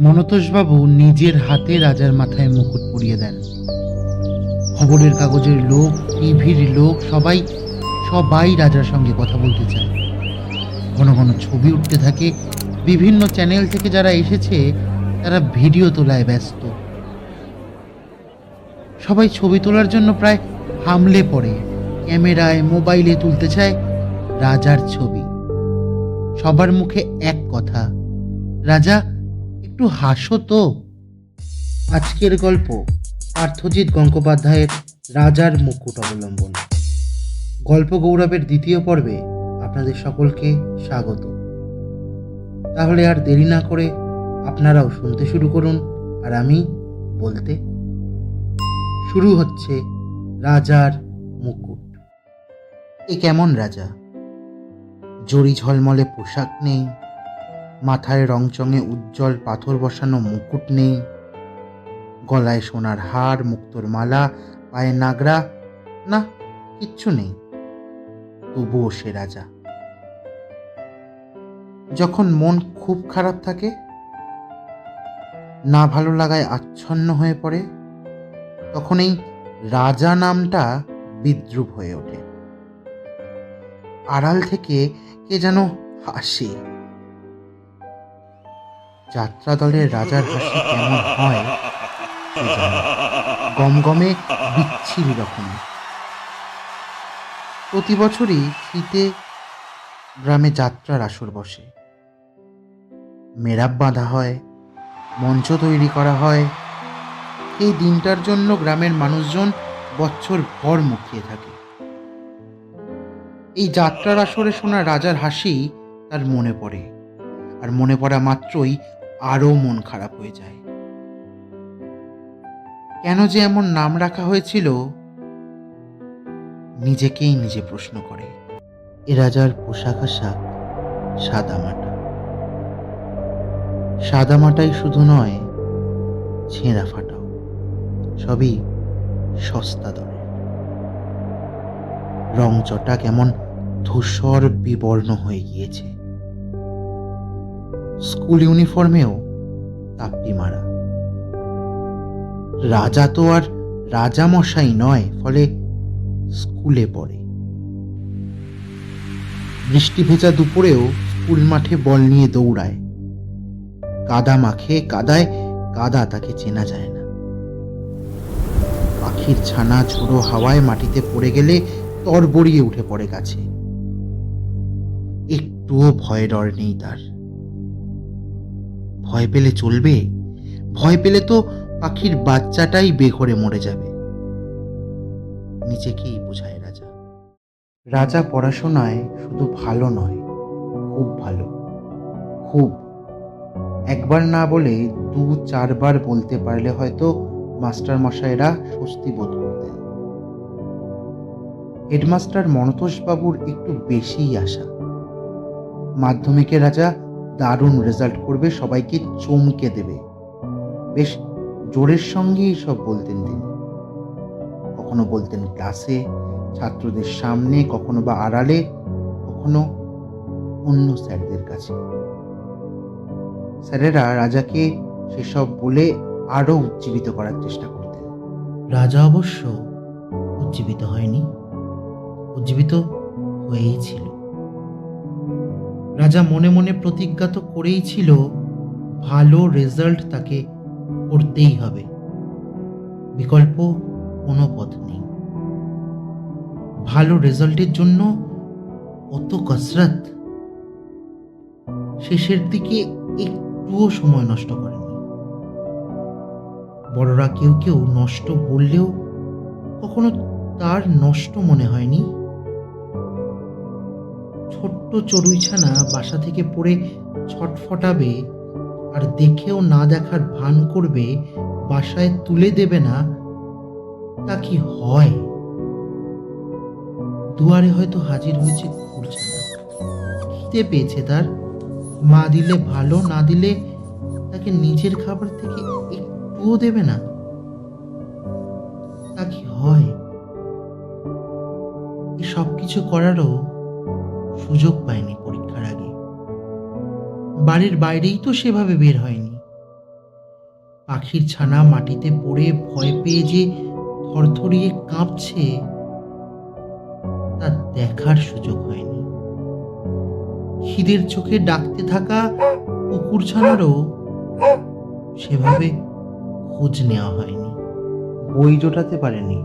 মনতোষবাবু নিজের হাতে রাজার মাথায় মুকুট পরিয়ে দেন। খবরের কাগজের লোক, টিভির লোক, সবাই সবাই রাজার সঙ্গে কথা বলতে চায়। ঘন ঘন ছবি উঠতে থাকে। বিভিন্ন চ্যানেল থেকে যারা এসেছে, তারা ভিডিও তোলায় ব্যস্ত। সবাই ছবি তোলার জন্য প্রায় হামলে পড়ে। ক্যামেরায়, মোবাইলে তুলতে চায় রাজার ছবি। সবার মুখে এক কথা, রাজা একটু হাসো তো। আজকের গল্প পার্থজিৎ গঙ্গোপাধ্যায়ের রাজার মুকুট অবলম্বন। গল্প গৌরবের দ্বিতীয় পর্বে আপনাদের সকলকে স্বাগত। তাহলে আর দেরি না করে আপনারাও শুনতে শুরু করুন আর আমি বলতে। শুরু হচ্ছে রাজার মুকুট। এ কেমন রাজা? জরি ঝলমলে পোশাক নেই মাথায় রংচঙে উজ্জ্বল পাথর বসানো মুকুট নেই। গলায় সোনার হার, মুক্তোর মালা, পায়ে নাগরা, না, কিচ্ছু নেই। তবুও সে রাজা। যখন মন খুব খারাপ থাকে, না ভালো লাগায় আচ্ছন্ন হয়ে পড়ে তখন এই রাজা নামটা বিদ্রুপ হয়ে ওঠে। আড়াল থেকে কে যেন হাসে। যাত্রা দলের রাজার হাসি কেমন হয়। গমগমে বিচ্ছিরি রকম প্রতি বছরই শীতে গ্রামে যাত্রার আসর বসে। মেরাব বাঁধা হয়, মঞ্চ তৈরি করা হয়। এই দিনটার জন্য গ্রামের মানুষজন বছর ভর মুখিয়ে থাকে। এই যাত্রার আসরে শোনা রাজার হাসি তার মনে পড়ে। আর মনে পড়া মাত্রই আরও মন খারাপ হয়ে যায়। কেন যে এমন নাম রাখা হয়েছিল, নিজেকেই নিজে প্রশ্ন করে। এ রাজার পোশাক আশাক সাদামাটা সাদামাটাই শুধু নয়, ছেঁড়া ফাটাও, সবই সস্তা দরের রংচটা কেমন ধূসর বিবর্ণ হয়ে গিয়েছে। স্কুল ইউনিফর্মেও তাপ্পি মারা। রাজা তো আর রাজা মশাই নয়, ফলে স্কুলে পড়ে। বৃষ্টি ভেজা দুপুরেও স্কুল মাঠে বল নিয়ে দৌড়ায়। কাদা মাখে, কাদায় কাদা তাকে চেনা যায় না। পাখির ছানা ঝোড়ো হাওয়ায় মাটিতে পড়ে গেলে তরবড়িয়ে উঠে পড়ে গাছে। একটুও ভয় ডর নেই তার। ভয় পেলে চলবে? ভয় পেলে তো পাখির বাচ্চাটাই বেঘরে মরে যাবে। নিজেকেই বোঝায় রাজা। রাজা পড়াশোনায় শুধু ভালো নয়, খুব ভালো। খুব। একবার না বলে দু চারবার বলতে পারলে হয়তো মাস্টার মশাইরা স্বস্তি বোধ করতেন। হেডমাস্টার মনতোষবাবুর একটু বেশিই আশা। মাধ্যমিকে রাজা দারুণ রেজাল্ট করবে, সবাইকে চমকে দেবে। বেশ জোরের সঙ্গেই সব বলতেন তিনি। কখনো বলতেন ক্লাসে ছাত্রদের সামনে, কখনো বা আড়ালে, কখনো অন্য স্যারদের কাছে। স্যারেরা রাজাকে সেসব বলে আরও উজ্জীবিত করার চেষ্টা করতেন। রাজা অবশ্য উজ্জীবিত হয়নি। উজ্জীবিত হয়েই ছিল। রাজা মনে মনে প্রতিজ্ঞা তো করেই ছিল, ভালো রেজাল্ট তাকে করতেই হবে। বিকল্প কোনো পথ নেই। ভালো রেজাল্টের জন্য কত কসরত শেষের দিকে একটুও সময় নষ্ট করেনি। বড়রা কেউ কেউ নষ্ট বললেও কখনো তার নষ্ট মনে হয়নি। ছোট্ট চড়ুইছানা বাসা থেকে পড়ে ছটফটাবে আর দেখেও না দেখার ভান করবে, বাসায় তুলে দেবে না, তা কি হয়? দুয়ারে হয়তো হাজির হয়েছে খিদে পেয়েছে তার। মা দিলে ভালো, না দিলে তাকে নিজের খাবার থেকে একটুও দেবে না। তা কি হয়? এই সব কিছু করারও সুযোগ পায়নি পরীক্ষার আগে। বাড়ির বাইরেই তো সেভাবে বের হয়নি। পাখির ছানা মাটিতে পড়ে ভয় পেয়ে যে থরথরিয়ে কাঁপছে, তা দেখার সুযোগ হয়নি। খিদের চোখে ডাকতে থাকা কুকুর ছানারও সেভাবে খোঁজ নেওয়া হয়নি। বই জোটাতে পারেনি।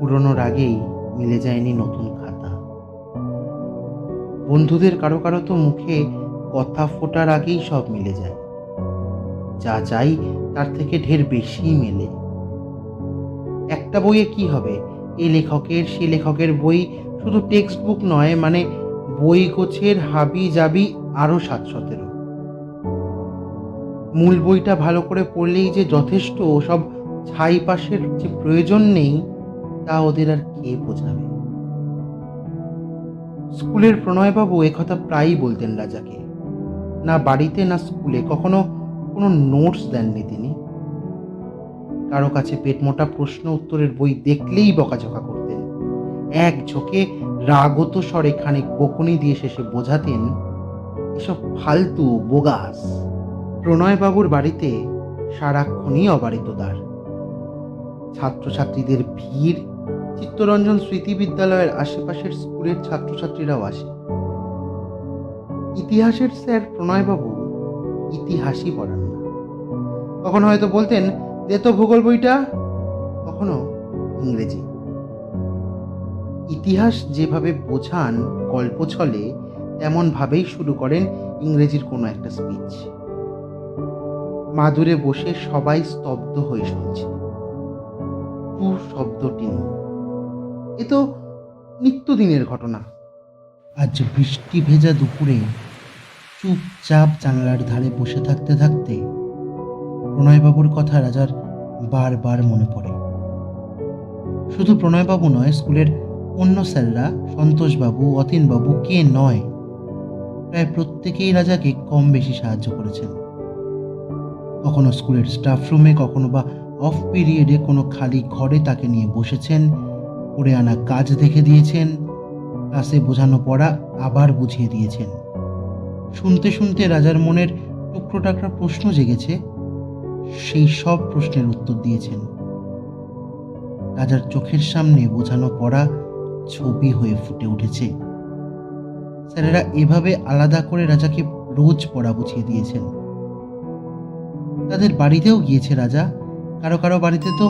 পুরনোর আগেই মিলে যায়নি নতুন বন্ধুদের কারও কারও তো মুখে কথা ফোটার আগেই সব মিলে যায়। যা চাই তার থেকে ঢের বেশি মেলে। একটা বইয়ে কি হবে? এই লেখকের, সে লেখকের বই শুধু টেক্সট বুক নয় মানে বই গোছের হাবি জাবি আরও সাত সতেরো। মূল বইটা ভালো করে পড়লেই যে যথেষ্ট, সব ছাই পাশের যে প্রয়োজন নেই, তা ওদের আর কে বোঝাবে? স্কুলের প্রণয়বাবু একথা প্রায়ই বলতেন রাজাকে। না বাড়িতে, না স্কুলে কখনো কোনো নোটস দেননি তিনি। কারও কাছে পেট মোটা প্রশ্ন উত্তরের বই দেখলেই বকাঝকা করতেন। এক ঝোঁকে রাগত স্বরে খানিক বকুনি দিয়ে শেষে বোঝাতেন, এসব ফালতু বোগাস। প্রণয়বাবুর বাড়িতে সারাক্ষণই অবারিত দ্বার। ছাত্রছাত্রীদের ভিড় চিত্তরঞ্জন স্মৃতি বিদ্যালয়ের আশেপাশের স্কুলের ছাত্রছাত্রীরাও আসে। ইতিহাসের স্যার প্রণয়বাবু ইতিহাসই পড়ান না। কখনো হয়তো বলতেন দে তো ভূগোল বইটা কখনো ইংরেজি। ইতিহাস যেভাবে বোঝান, গল্প ছলে তেমন ভাবেই শুরু করেন ইংরেজির কোনো একটা স্পিচ। মাদুরে বসে সবাই স্তব্ধ হয়ে শুনছে। টু শব্দটি নেই এ তো নিত্যদিনের ঘটনা। আজ বৃষ্টি ভেজা দুপুরে চুপচাপ জানালার ধারে বসে থাকতে থাকতে প্রণয়বাবুর কথা রাজার বারবার মনে পড়ে। শুধু প্রণয়বাবু নয়, স্কুলের অন্য স্যাররা, সন্তোষবাবু, অতীনবাবু, কে নয়, প্রায় প্রত্যেকেই রাজাকে কম বেশি সাহায্য করেছেন। কখনো স্কুলের স্টাফ রুমে কখনো বা অফ পিরিয়ডে কোনো খালি ঘরে তাকে নিয়ে বসেছেন করে আনা কাজ দেখে দিয়েছেন ক্লাসে বোঝানো পড়া আবার বুঝিয়ে দিয়েছেন। শুনতে শুনতে রাজার মনের টুকরো টাকরা প্রশ্ন জেগেছে, সেই সব প্রশ্নের উত্তর দিয়েছেন। রাজার চোখের সামনে বোঝানো পড়া ছবি হয়ে ফুটে উঠেছে। স্যারেরা এভাবে আলাদা করে রাজাকে রোজ পড়া বুঝিয়ে দিয়েছেন। তাদের বাড়িতেও গিয়েছে রাজা, কারও কারও বাড়িতে তো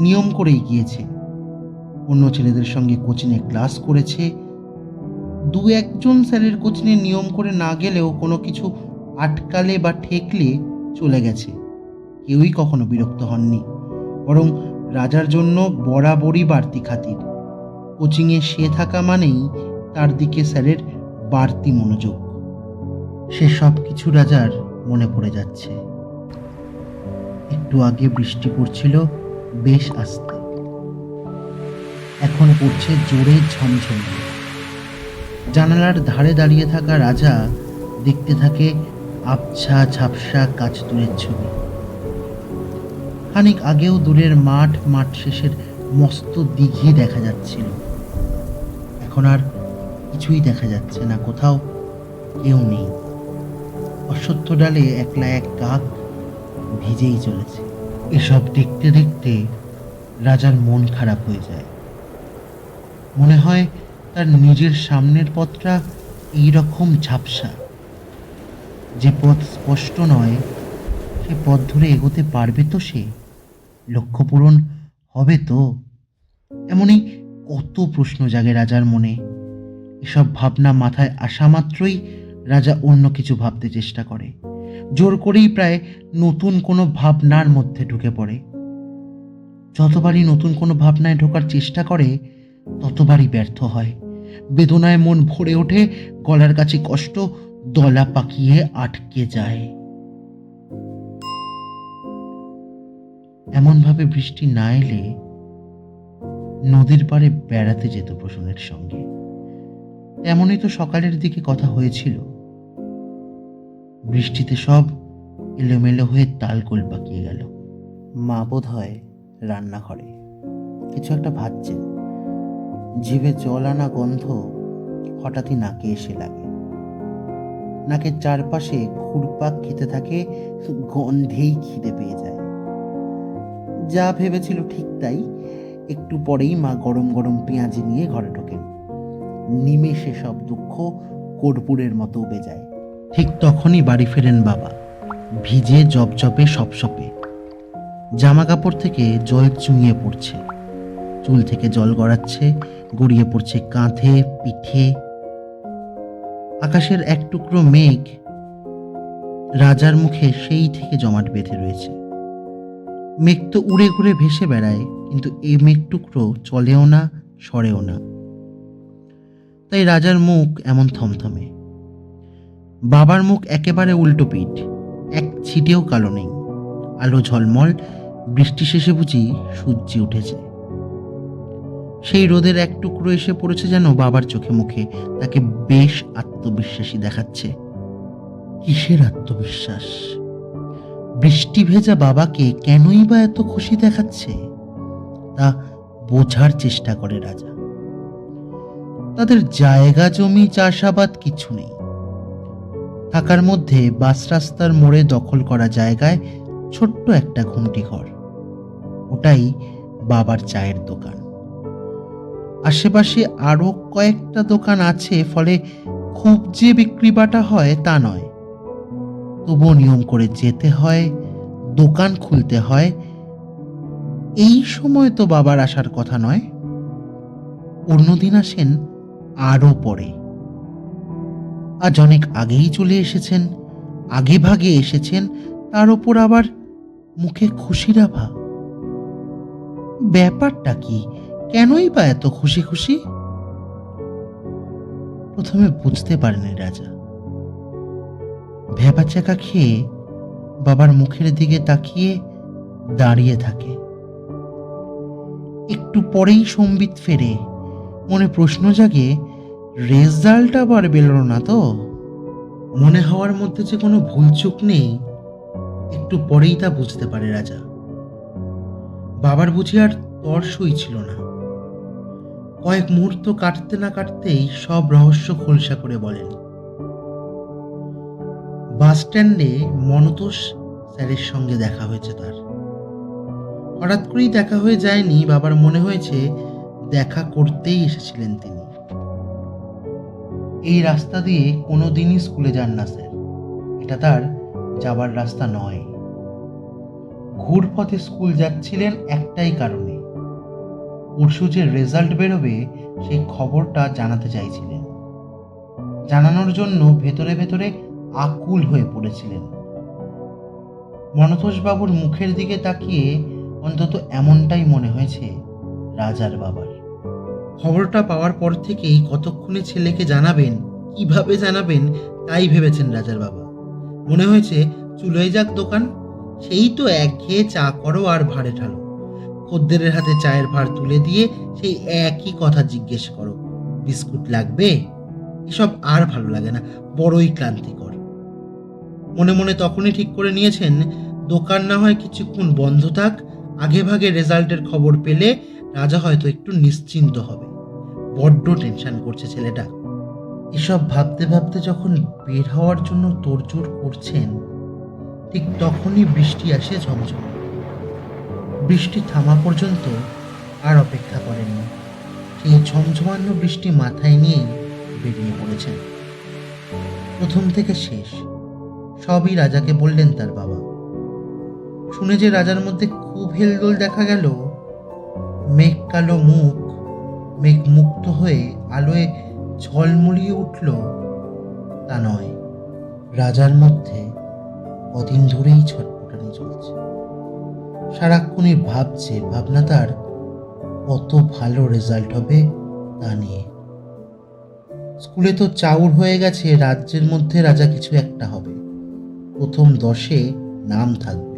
নিয়ম করেই গিয়েছে। অন্য ছেলেদের সঙ্গে কোচিংয়ে ক্লাস করেছে। দু একজন স্যারের কোচিংয়ে নিয়ম করে না গেলেও কোনো কিছু আটকালে বা ঠেকলে চলে গেছে। কেউই কখনো বিরক্ত হননি। বরং রাজার জন্য বরাবরই বাড়তি খাতির। কোচিংয়ে সে থাকা মানেই তার দিকে স্যারের বাড়তি মনোযোগ। সে সব কিছু রাজার মনে পড়ে যাচ্ছে। একটু আগে বৃষ্টি পড়ছিল, বেশ আস্তে। এখন পড়ছে জোরে ঝমঝমিয়ে জানালার ধারে দাঁড়িয়ে থাকা রাজা দেখতে থাকে আবছা ঝাপসা কাচতুরের ছবি। খানিক আগেও দূরের মাঠ মাঠ শেষের মস্ত দিঘি দেখা যাচ্ছিল। এখন আর কিছুই দেখা যাচ্ছে না, কোথাও কেউ নেই। অশ্বত্থ ডালে একলা এক কাক ভিজেই চলেছে। এসব দেখতে দেখতে রাজার মন খারাপ হয়ে যায়। মনে হয় তার নিজের সামনের পথটা এইরকম ঝাপসা। যে পথ স্পষ্ট নয়, সে পথ ধরে এগোতে পারবে তো সে? লক্ষ্য পূরণ হবে তো? এমনই কত প্রশ্ন জাগে রাজার মনে। এসব ভাবনা মাথায় আসা মাত্রই রাজা অন্য কিছু ভাবতে চেষ্টা করে। জোর করেই প্রায় নতুন কোনো ভাবনার মধ্যে ঢুকে পড়ে। যতবারই নতুন কোনো ভাবনায় ঢোকার চেষ্টা করে ততবারই ব্যর্থ হয়। বেদনায় মন ভরে ওঠে, গলার কাছে কষ্ট, দলা পাকিয়ে আটকে যায়। এমনভাবে বৃষ্টি না এলে নদীর পাড়ে বেড়াতে যেত প্রসন্নের সঙ্গে। তেমনই তো সকালের দিকে কথা হয়েছিল। বৃষ্টিতে সব এলোমেলো হয়ে তালকোল পাকিয়ে গেল। মা বোধ হয় রান্নাঘরে। কিছু একটা ভাবছেন। জিভে জল আনা গন্ধ হঠাৎই নাকে এসে লাগে। নাকের চারপাশে ঘুরপাক খেতে থাকে, গন্ধেই খিদে পেয়ে যায়। যা ভেবেছিল ঠিক তাই একটু পরেই মা গরম গরম পেঁয়াজি নিয়ে ঘরে ঢোকেন। নিমেষে সব দুঃখ কর্পূরের মতো উবে যায়। ঠিক তখনই বাড়ি ফেরেন বাবা। ভিজে জপজপে সপসপে। জামা কাপড় থেকে জল চুঁইয়ে পড়ছে। চুল থেকে জল গড়াচ্ছে গড়িয়ে পড়ছে কাঁধে, পিঠে। আকাশের এক টুকরো মেঘ রাজার মুখে সেই থেকে জমাট বেঁধে রয়েছে। মেঘ তো উড়ে ঘুরে ভেসে বেড়ায়, কিন্তু এই মেঘ টুকরো চলেও না, সরেও না। তাই রাজার মুখ এমন থমথমে। বাবার মুখ একেবারে উল্টো পিঠ, এক ছিটেও কালো নেই। আলো ঝলমল, বৃষ্টি শেষে বুঝি সূর্যি উঠেছে। সেই রোদের এক টুকরো এসে পড়েছে যেন বাবার চোখে মুখে। তাকে বেশ আত্মবিশ্বাসী দেখাচ্ছে। কিসের আত্মবিশ্বাস? বৃষ্টি ভেজা বাবাকে কেনই বা এত খুশি দেখাচ্ছে? তা বোঝার চেষ্টা করে রাজা। তাদের জায়গা, জমি, চাষাবাদ কিছু নেই। থাকার মধ্যে বাস রাস্তার মোড়ে দখল করা জায়গায় ছোট্ট একটা ঘুমটি ঘর ওটাই বাবার চায়ের দোকান। আশেপাশে আরও কয়েকটা দোকান আছে, ফলে খুব যে বিক্রি বাটা হয় তা নয়। তবুও নিয়ম করে যেতে হয়, দোকান খুলতে হয়। এই সময় তো বাবার আসার কথা নয়। অন্যদিন আসেন আরও পরে। আজ অনেক আগেই চলে এসেছেন, আগে ভাগে এসেছেন, তার ওপর আবার মুখে খুশির আভা। ব্যাপারটা কি? কেনই বা এত খুশি খুশি? প্রথমে বুঝতে পারেনি রাজা। ভেবা চাকা খেয়ে বাবার মুখের দিকে তাকিয়ে দাঁড়িয়ে থাকে। একটু পরেই সম্বিত ফেরে। মনে প্রশ্ন জাগে রেজাল্ট আবার বেরোলো না তো? মনে হওয়ার মধ্যে যে কোনো ভুলচুক নেই, একটু পরেই তা বুঝতে পারে রাজা। বাবার বুঝি আর তর্সই ছিল না। কয়েক মুহূর্ত কাটতে না কাটতেই সব রহস্য খোলসা করে বলেন। বাস স্ট্যান্ডে মনতোষ স্যারের সঙ্গে দেখা হয়েছে তার। হঠাৎ করেই দেখা হয়ে যায়নি, বাবার মনে হয়েছে দেখা করতেই এসেছিলেন তিনি। এই রাস্তা দিয়ে কোনো দিনই স্কুলে যান না স্যার। এটা তার যাবার রাস্তা নয়। ঘুরপথে স্কুল যাচ্ছিলেন একটাই কারণে। পরশু যে রেজাল্ট বেরোবে, সেই খবরটা জানাতে চাইছিলেন। জানানোর জন্য ভেতরে ভেতরে আকুল হয়ে পড়েছিলেন। মনতোষবাবুর মুখের দিকে তাকিয়ে অন্তত এমনটাই মনে হয়েছে রাজার বাবার। খবরটা পাওয়ার পর থেকেই কতক্ষণে ছেলেকে জানাবেন, কীভাবে জানাবেন তাই ভেবেছেন রাজার বাবা। মনে হয়েছে, চুলোয় যাক দোকান, সেই তো এক খেয়ে চা করো আর ভাড়ে ঠালো খদ্দেরের হাতে চায়ের ভার তুলে দিয়ে সেই একই কথা জিজ্ঞেস করো, বিস্কুট লাগবে? এসব আর ভালো লাগে না, বড়ই ক্লান্তিকর। মনে মনে তখনই ঠিক করে নিয়েছেন, দোকান না হয় কিছুক্ষণ বন্ধ থাক, আগে ভাগে রেজাল্টের খবর পেলে রাজা হয়তো একটু নিশ্চিন্ত হবে। বড্ড টেনশন করছে ছেলেটা। এসব ভাবতে ভাবতে যখন বের হওয়ার জন্য তোড়জোড় করছেন, ঠিক তখনই বৃষ্টি আসে ঝমঝম। বৃষ্টি থামা পর্যন্ত আর অপেক্ষা করেননি। সেই ঝমঝমান্য বৃষ্টি মাথায় নিয়েই বেরিয়ে পড়েছেন। প্রথম থেকে শেষ, সবই রাজাকে বললেন তার বাবা। শুনে যে রাজার মধ্যে খুব হেলদোল দেখা গেল, মেঘ কালো মুখ, মেঘ মুক্ত হয়ে আলোয় ঝলমলিয়ে উঠল, তা নয়, রাজার মধ্যে কদিন ধরেই ছটপটানি চলছে। সারাক্ষণই ভাবছে, ভাবনা তার কত ভালো রেজাল্ট হবে তা নিয়ে। স্কুলে তো চাউর হয়ে গেছে, রাজ্যের মধ্যে রাজা কিছু একটা হবে। প্রথম দশে নাম থাকবে।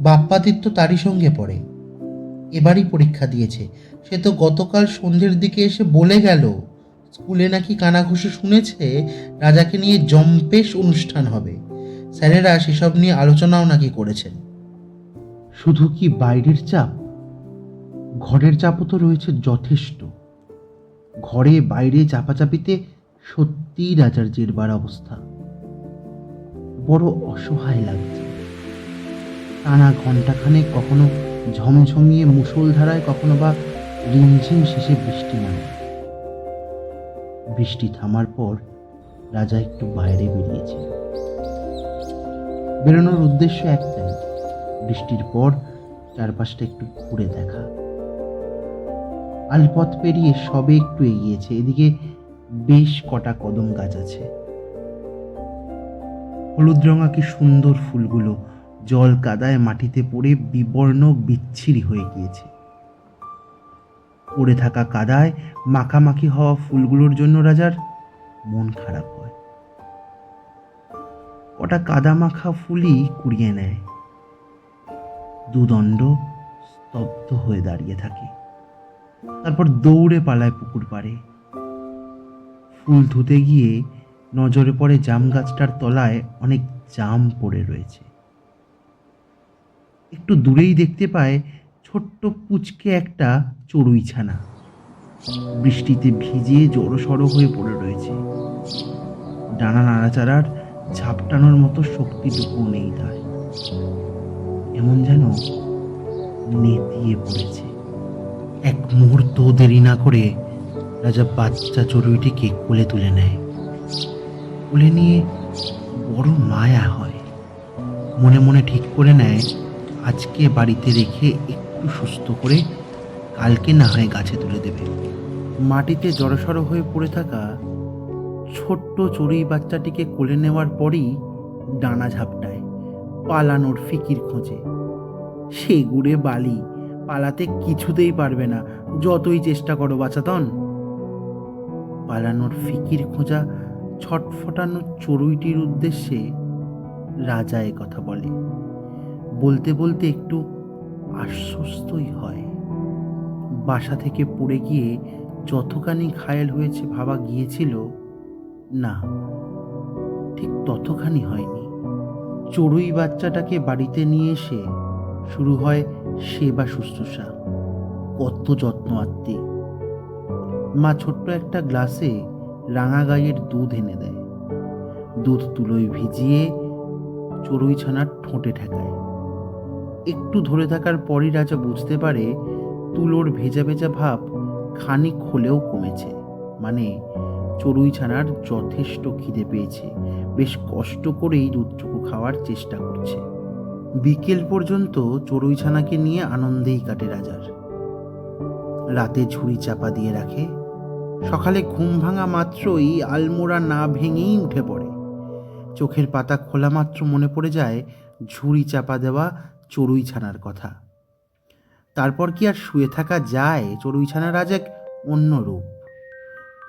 বাপ্পাদিত্য তারই সঙ্গে পড়ে। এবারই পরীক্ষা দিয়েছে। সে তো গতকাল সন্ধ্যের দিকে এসে বলে গেল, স্কুলে নাকি কানাঘুষি শুনেছে রাজাকে নিয়ে জম্পেশ অনুষ্ঠান হবে। স্যারেরা সেসব নিয়ে আলোচনাও নাকি করেছেন। শুধু কি বাইরের চাপ? ঘরের চাপও তো রয়েছে যথেষ্ট। ঘরে বাইরে চাপাচাপিতে সত্যিই রাজার জেরবার অবস্থা। বড় অসহায় লাগছে। টানা ঘন্টাখানেক কখনো ঝমঝমিয়ে মুষলধারায়, কখনো বা রিমঝিম শেষে বৃষ্টি নামে। বৃষ্টি থামার পর রাজা একটু বাইরে বেরিয়েছে। বেরোনোর উদ্দেশ্য একটাই বৃষ্টির পর চারপাশটা একটু ঘুরে দেখা। আলপথ পেরিয়ে সবে একটু এগিয়েছে। এদিকে বেশ কটা কদম গাছ আছে। হলুদ রঙা কি সুন্দর ফুলগুলো। জল কাদায় মাটিতে পড়ে বিবর্ণ বিচ্ছিরি হয়ে গিয়েছে। পড়ে থাকা কাদায় মাখামাখি হওয়া ফুলগুলোর জন্য রাজার মন খারাপ হয়। কটা কাদা মাখা ফুলই কুড়িয়ে নেয়। দুদণ্ড স্তব্ধ হয়ে দাঁড়িয়ে থাকে। তারপর দৌড়ে পালায় পুকুর পাড়ে। ফুল ধুতে গিয়ে নজরে পড়ে জাম গাছটার তলায় অনেক জাম পড়ে রয়েছে। একটু দূরেই দেখতে পায় ছোট্ট পুচকে একটা চড়ুই ছানা বৃষ্টিতে ভিজে জড়সড় হয়ে পড়ে রয়েছে। ডানা নাড়াচাড়ার ঝাপটানোর মতো শক্তিটুকু নেই তার। এমন যেন নেতিয়ে পড়েছে। এক মুহূর্ত দেরি না করে রাজা বাচ্চা চড়ুইটিকে কোলে তুলে নেয়। কোলে নিয়ে বড় মায়া হয়। মনে মনে ঠিক করে নেয়, আজকে বাড়িতে রেখে একটু সুস্থ করে কালকে না হয় গাছে তুলে দেবে। মাটিতে জড়সড় হয়ে পড়ে থাকা ছোট্ট চড়ুই বাচ্চাটিকে কোলে নেওয়ার পরই ডানা ঝাপটায়। পালানোর ফিকির খোঁজে। সে গুড়ে বালি পালাতে কিছুতেই পারবে না। যতই চেষ্টা করো বাচাতন পালানোর ফিকির খোঁজা ছটফটানো চড়ুইটির উদ্দেশ্যে রাজা কথা বলে। বলতে বলতে একটু আশ্বস্তই হয়। বাসা থেকে পড়ে গিয়ে যতখানি ঘায়েল হয়েছে ভাবা গিয়েছিল, না, ঠিক ততখানি হয়নি। চড়ুই বাচ্চাটাকে বাড়িতে নিয়ে এসে শুরু হয় সেবা শুশ্রূষা। কত যত্ন আত্মি। মা ছোট্ট একটা গ্লাসে রাঙা গাইয়ের দুধ এনে দেয়। দুধ তুলোয় ভিজিয়ে চড়ুই ছানার ঠোঁটে ঠেকায়। একটু ধরে থাকার পরই রাজা বুঝতে পারে, তুলোর ভেজা ভেজা ভাব খানিক হলেও কমেছে। মানে চড়ুই ছানার যথেষ্ট খিদে পেয়েছে। বেশ কষ্ট করেই দুধটুকু খাওয়ার চেষ্টা করছে। বিকেল পর্যন্ত চড়ুই ছানাকে নিয়ে আনন্দেই কাটে রাজার। রাতে ঝুড়ি চাপা দিয়ে রাখে। সকালে ঘুম ভাঙা মাত্রই আলমোড়া না ভেঙেই উঠে পড়ে। চোখের পাতা খোলা মাত্র মনে পড়ে যায় ঝুড়ি চাপা দেওয়া চড়ুই ছানার কথা। তারপর কি আর শুয়ে থাকা যায়? চড়ুই ছানার আজ এক অন্য রূপ।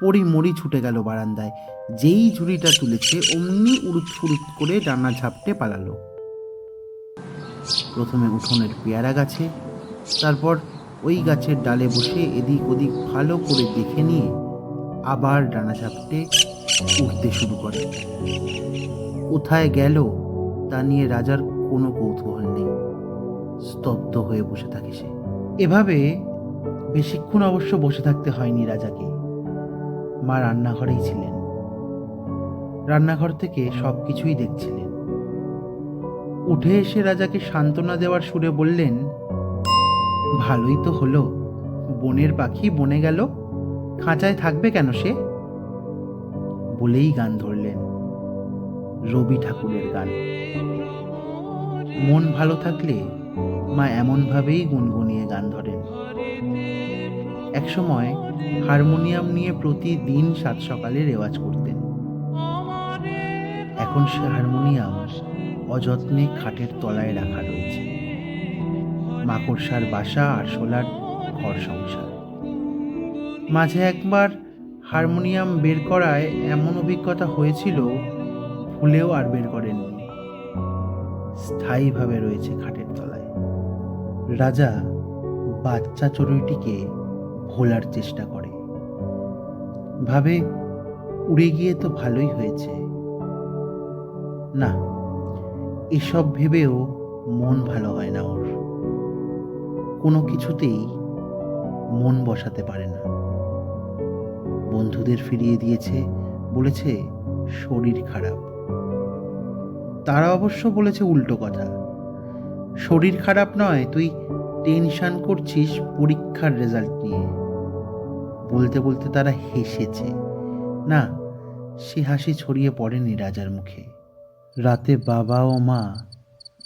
পড়ি মরি ছুটে গেল বারান্দায়। যেই ঝুড়িটা তুলেছে, অমনি উড়ুত ফুরুত করে ডানা ঝাপটে পালালো। প্রথমে উঠোনের পেয়ারা গাছে, তারপর ওই গাছের ডালে বসে এদিক ওদিক ভালো করে দেখে নিয়ে আবার ডানা ঝাপটে উঠতে শুরু করে। কোথায় গেল তা নিয়ে রাজার কোনো কৌতূহল নেই। স্তব্ধ হয়ে বসে থাকে সে। এভাবে বেশিক্ষণ অবশ্য বসে থাকতে হয়নি রাজাকে। মা রান্নাঘরেই ছিলেন। রান্নাঘর থেকে সব কিছুই দেখছিলেন। উঠে এসে রাজাকে সান্ত্বনা দেওয়ার সুরে বললেন, ভালোই তো হলো। বনের পাখি বনে গেল। খাঁচায় থাকবে কেন সে? বলেই গান ধরলেন রবি ঠাকুরের গান। মন ভালো থাকলে মা এমনভাবেই গুনগুনিয়ে গান ধরেন। একসময় হারমোনিয়াম নিয়ে প্রতিদিন সাত সকালে রেওয়াজ করতেন। এখন সে হারমোনিয়াম অযত্নে খাটের তলায় রাখা রয়েছে। মাকড়সার বাসা আর শোলার ঘর সংসার। মাঝে একবার হারমোনিয়াম বের করায় এমন অভিজ্ঞতা হয়েছিল, ভুলেও আর বের করেননি। স্থায়ীভাবে রয়েছে খাটের তলায়। রাজা বাচ্চা চড়ুইটিকে ভোলার চেষ্টা করে। ভাবে, উড়ে গিয়ে তো ভালোই হয়েছে। না, এসব ভেবেও মন ভালো হয় না ওর। কোনো কিছুতেই মন বসাতে পারে না। বন্ধুদের ফিরিয়ে দিয়েছে, বলেছে শরীর খারাপ। তারা অবশ্য বলেছে উল্টো কথা। শরীর খারাপ নয়, তুই টেনশন করছিস পরীক্ষার রেজাল্ট নিয়ে। বলতে বলতে তারা হেসেছে। না, সে হাসি ছড়িয়ে পড়েনি রাজার মুখে। রাতে বাবা ও মা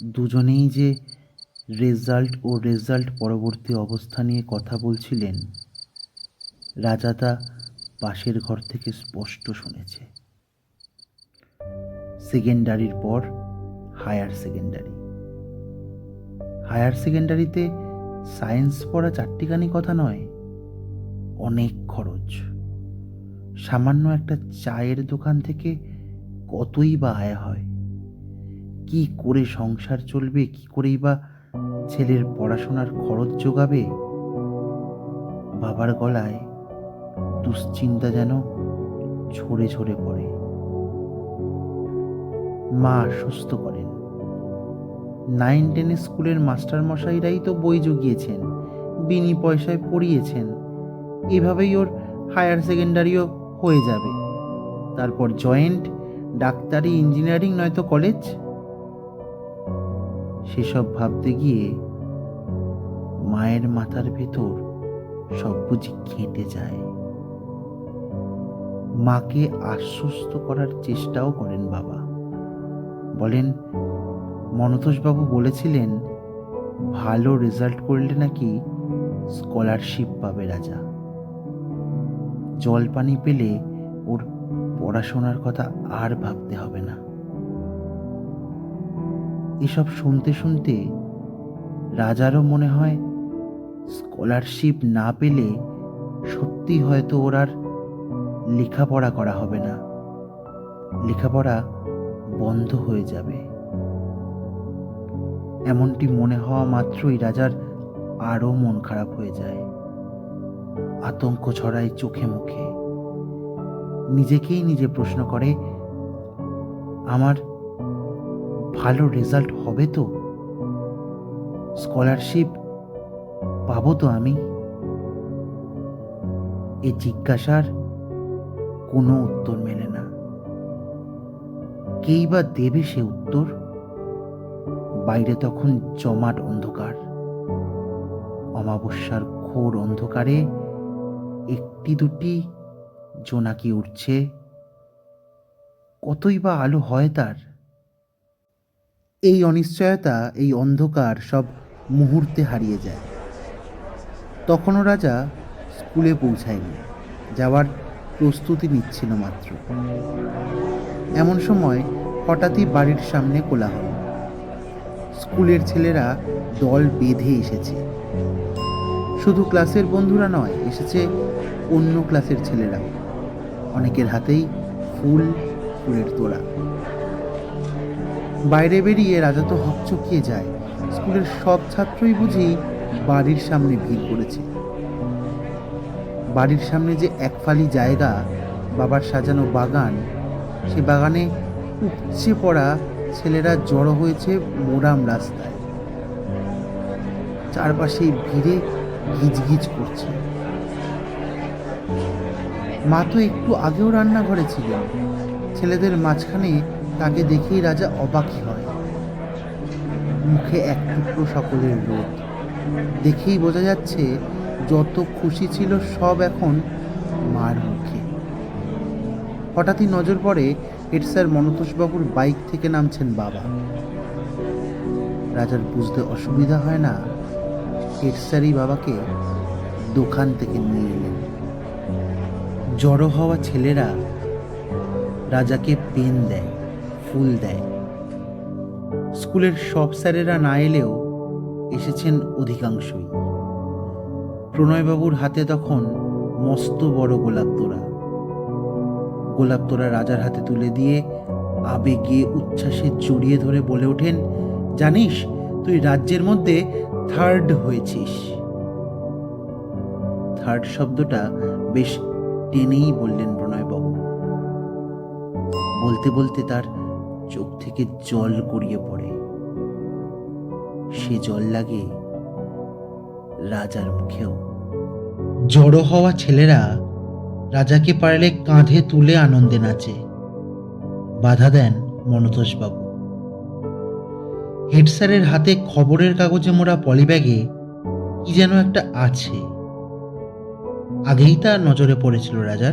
দুজনেই যে রেজাল্ট ও রেজাল্ট পরবর্তী অবস্থা নিয়ে কথা বলছিলেন, রাজা তা পাশের ঘর থেকে স্পষ্ট শুনেছে। সেকেন্ডারির পর হায়ার সেকেন্ডারি। হায়ার সেকেন্ডারিতে সায়েন্স পড়া চারটিখানি কথা নয় অনেক খরচ। সামান্য একটা চায়ের দোকান থেকে কতই বা আয় হয়? কি করে সংসার চলবে, কি করেই বা ছেলের পড়াশোনার খরচ যোগাবে? বাবার গলায় দুশ্চিন্তা যেন ছড়ে ছড়ে পড়ে। মা সুস্থ করেন। নাইন টেন স্কুলের মাস্টার মশাইরাই তো বই জুগিয়েছেন, বিনি পয়সায় পড়িয়েছেন। এভাবেই ওর হায়ার সেকেন্ডারিও হয়ে যাবে। তারপর জয়েন্ট ডাক্তারি ইঞ্জিনিয়ারিং নয়তো কলেজ সেসব ভাবতে গিয়ে মায়ের মাথার ভেতর সব বুঝি কেটে যায়। মাকে আশ্বস্ত করার চেষ্টাও করেন বাবা। বলেন, মনতোষবাবু বলেছিলেন, ভালো রেজাল্ট করলে নাকি স্কলারশিপ পাবে রাজা। জল পানি পেলে ওর পড়াশোনার কথা আর ভাবতে হবে না। এসব শুনতে শুনতে রাজারও মনে হয় স্কলারশিপ না পেলে সত্যি হয়তো ওর আর লেখাপড়া করা হবে না। লেখাপড়া বন্ধ হয়ে যাবে। এমনটি মনে হওয়া মাত্রই রাজার আরও মন খারাপ হয়ে যায়। আতঙ্ক ছড়ায় চোখে মুখে। নিজেকেই নিজে প্রশ্ন করে, আমার ভালো রেজাল্ট হবে তো? স্কলারশিপ পাবো তো আমি? এ জিজ্ঞাসার কোনো উত্তর মেলে না। কেই বা দেবে সে উত্তর? বাইরে তখন জমাট অন্ধকার। অমাবস্যার ঘোর অন্ধকারে একটি দুটি জোনাকি উঠছে কতই বা আলো হয় তার। এই অনিশ্চয়তা, এই অন্ধকার সব মুহূর্তে হারিয়ে যায়। তখনও রাজা স্কুলে পৌঁছায়নি। যাওয়ার প্রস্তুতি নিচ্ছিল মাত্র। এমন সময় হঠাৎই বাড়ির সামনে কোলাহল। স্কুলের ছেলেরা দল বেঁধে এসেছে। শুধু ক্লাসের বন্ধুরা নয়, এসেছে অন্য ক্লাসের ছেলেরা। অনেকের হাতেই ফুল, ফুলের তোড়া। বাইরে বেরিয়ে রাজা তো হকচকিয়ে যায়। স্কুলের সব ছাত্রই বুঝি বাড়ির সামনে ভিড় করেছে। বাড়ির সামনে যে একফালি জায়গা, বাবার সাজানো বাগান, সে বাগানে উপচে পড়া ছেলেরা জড়ো হয়েছে মোরাম রাস্তায়। চারপাশে ভিড়ে গিজগিজ করছে। মা তো একটু আগেও রান্নাঘরে ছিলেন। ছেলেদের মাঝখানে তাকে দেখেই রাজা অবাকই হয়। মুখে এক টুকরো সকলের রোদ। দেখেই বোঝা যাচ্ছে যত খুশি ছিল সব এখন মার মুখে। হঠাৎই নজর পড়ে হেড স্যার মনতোষবাবুর বাইক থেকে নামছেন বাবা। রাজার বুঝতে অসুবিধা হয় না। হেড বাবাকে দোকান থেকে নিয়ে এলেন। জড়ো হওয়া ছেলেরা রাজাকে পেন দেয়, ফুল দেয়। স্কুলের সব স্যারেরা না এলেও এসেছেন অধিকাংশই। প্রণয়বাবুর হাতে তখন মস্ত বড় গোলাপ তোড়া। গোলাপ তোড়া রাজার হাতে তুলে দিয়ে আবেগে উচ্ছ্বাসে জড়িয়ে ধরে বলে ওঠেন, জানিস তুই রাজ্যের মধ্যে থার্ড হয়েছিস। থার্ড শব্দটা বেশ টেনেই বললেন প্রণয়বাবু বলতে বলতে তার চোখ থেকে জল গড়িয়ে পড়ে। সে জল লাগে রাজার মুখেও। জড়ো হওয়া ছেলেরা রাজাকে পারলে কাঁধে তুলে আনন্দে নাচে। বাধা দেন মনতোষবাবু। হেড স্যারের হাতে খবরের কাগজে মোড়া পলিব্যাগে কি যেন একটা আছে। আগেই তার নজরে পড়েছিল রাজার।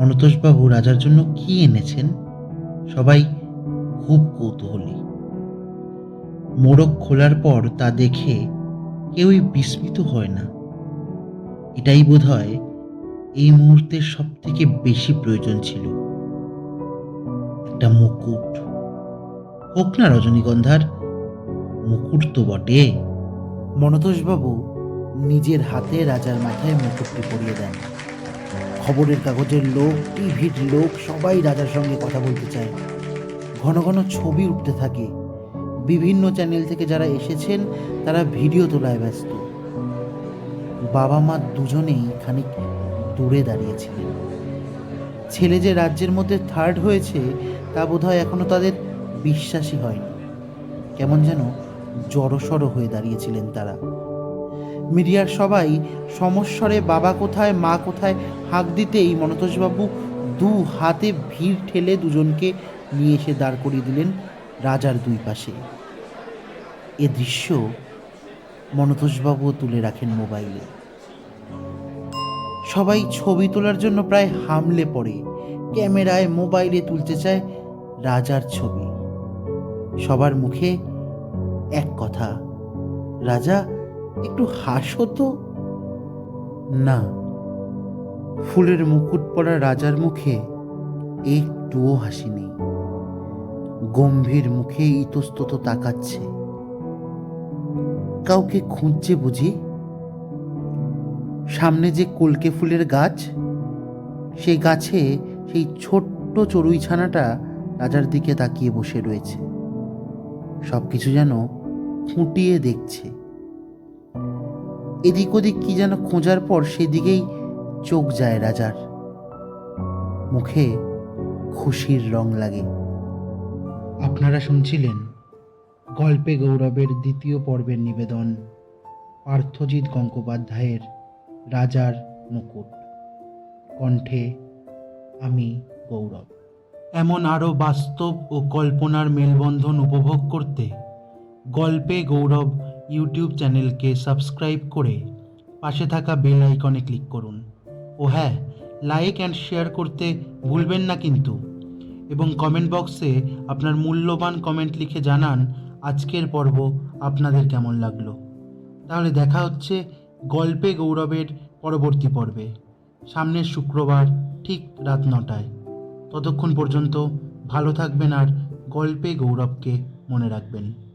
মনতোষবাবু রাজার জন্য কি এনেছেন? সবাই খুব কৌতূহলী। মোড়ক খোলার পর তা দেখে কেউই বিস্মিত হয় না। এটাই বোধ হয় এই মুহূর্তে সব থেকে বেশি প্রয়োজন ছিল। একটা মুকুট। হোক না রজনীগন্ধার মুকুট তো বটে। মনতোষবাবু নিজের হাতে রাজার মাথায় মুকুটটি পরিয়ে দেন। খবরের কাগজের লোক, টিভির লোক, সবাই রাজার সঙ্গে কথা বলতে চায়। ঘন ঘন ছবি উঠতে থাকে। বিভিন্ন চ্যানেল থেকে যারা এসেছেন, তারা ভিডিও তোলায় ব্যস্ত। বাবা মা দুজনেই খানিক দূরে দাঁড়িয়েছিলেন। ছেলে যে রাজ্যের মধ্যে থার্ড হয়েছে, তা বোধহয় এখনও তাদের বিশ্বাসই হয়নি কেমন যেন জড়সড় হয়ে দাঁড়িয়েছিলেন তারা। মিডিয়ার সবাই সমস্বরে, বাবা কোথায়, মা কোথায়? হাঁক দিতেই মনতোষবাবু দু হাতে ভিড় ঠেলে দুজনকে নিয়ে এসে দাঁড় করিয়ে দিলেন রাজার দুই পাশে। এ দৃশ্য মনতোষবাবুও তুলে রাখেন মোবাইলে। সবাই ছবি তোলার জন্য প্রায় হামলে পড়ে। ক্যামেরায় মোবাইলে তুলতে চায় রাজার ছবি। সবার মুখে এক কথা। রাজা, একটু হাসো তো। না, ফুলের মুকুট পরা রাজার মুখে একটুও হাসি গম্ভীর মুখে ইতস্তত তাকাচ্ছে। কাউকে খুঁজছে বুঝি? সামনে যে কলকে ফুলের গাছ, সেই গাছে সেই ছোট্ট চড়ুই ছানাটা রাজার দিকে তাকিয়ে বসে রয়েছে। সব কিছু যেন খুঁটিয়ে দেখছে। এদিক ওদিক কি যেন খোঁজার পর সেদিকেই চোখ যায় রাজার। মুখে খুশির রং লাগে। আপনারা শুনছিলেন গল্পে গৌরবের দ্বিতীয় পর্বের নিবেদন পার্থজিৎ গঙ্গোপাধ্যায়ের রাজার মুকুট। কণ্ঠে আমি গৌরব। এমন আরও বাস্তব ও কল্পনার মেলবন্ধন উপভোগ করতে গল্পে গৌরব ইউটিউব চ্যানেলকে সাবস্ক্রাইব করে পাশে থাকা বেল আইকনে ক্লিক করুন। ও হ্যাঁ লাইক অ্যান্ড শেয়ার করতে ভুলবেন না কিন্তু। এবং কমেন্ট বক্সে আপনার মূল্যবান কমেন্ট লিখে জানান আজকের পর্ব আপনাদের কেমন লাগল। তাহলে দেখা হচ্ছে গল্পে গৌরবের পরবর্তী পর্বে। সামনের শুক্রবার ঠিক রাত নটায়। ততক্ষণ পর্যন্ত ভালো থাকবেন আর গল্পে গৌরবকে মনে রাখবেন।